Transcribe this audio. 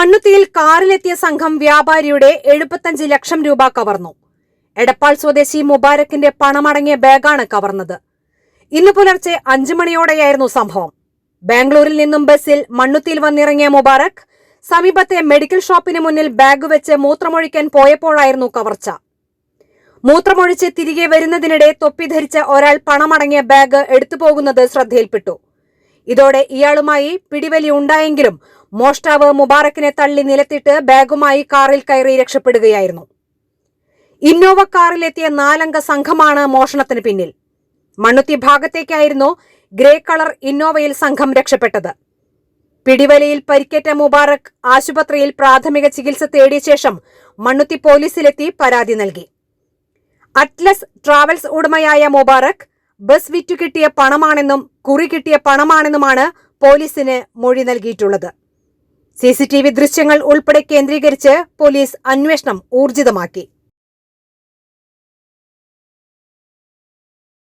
മണ്ണുത്തിയിൽ കാറിലെത്തിയ സംഘം വ്യാപാരിയുടെ എഴുപത്തഞ്ച് ലക്ഷം രൂപ കവർന്നു. എടപ്പാൾ സ്വദേശി മുബാരക്കിന്റെ പണമടങ്ങിയ ബാഗാണ് കവർന്നത്. ഇന്ന് പുലർച്ചെ അഞ്ചു മണിയോടെയായിരുന്നു സംഭവം. ബാംഗ്ലൂരിൽ നിന്നും ബസ്സിൽ മണ്ണുത്തിയിൽ വന്നിറങ്ങിയ മുബാറക് സമീപത്തെ മെഡിക്കൽ ഷോപ്പിന് മുന്നിൽ ബാഗ് വെച്ച് മൂത്രമൊഴിക്കാൻ പോയപ്പോഴായിരുന്നു കവർച്ച. മൂത്രമൊഴിച്ച് തിരികെ വരുന്നതിനിടെ തൊപ്പി ധരിച്ച ഒരാൾ പണമടങ്ങിയ ബാഗ് എടുത്തുപോകുന്നത് ശ്രദ്ധയിൽപ്പെട്ടു. ഇതോടെ ഇയാളുമായി പിടിവലി ഉണ്ടായെങ്കിലും മോഷ്ടാവ് മുബാറക്കിനെ തള്ളി നിലത്തിട്ട് ബാഗുമായി കാറിൽ കയറി രക്ഷപ്പെടുകയായിരുന്നു. ഇന്നോവ കാറിലെത്തിയ നാലംഗ സംഘമാണ് മോഷണത്തിന് പിന്നിൽ. മണ്ണുത്തി ഭാഗത്തേക്കായിരുന്നു ഗ്രേ കളർ ഇന്നോവയിൽ സംഘം രക്ഷപ്പെട്ടത്. പിടിവലിയിൽ പരിക്കേറ്റ മുബാറക് ആശുപത്രിയിൽ പ്രാഥമിക ചികിത്സ തേടിയ ശേഷം മണ്ണുത്തി പോലീസിലെത്തി പരാതി നൽകി. അറ്റ്ലസ് ട്രാവൽസ് ഉടമയായ മുബാറക് ബസ് വിറ്റു കിട്ടിയ പണമാണെന്നും കുറി കിട്ടിയ പണമാണെന്നുമാണ് പോലീസിന് മൊഴി നൽകിയിട്ടുള്ളത്. സി ദൃശ്യങ്ങൾ ഉൾപ്പെടെ കേന്ദ്രീകരിച്ച് പോലീസ് അന്വേഷണം ഊർജിതമാക്കി.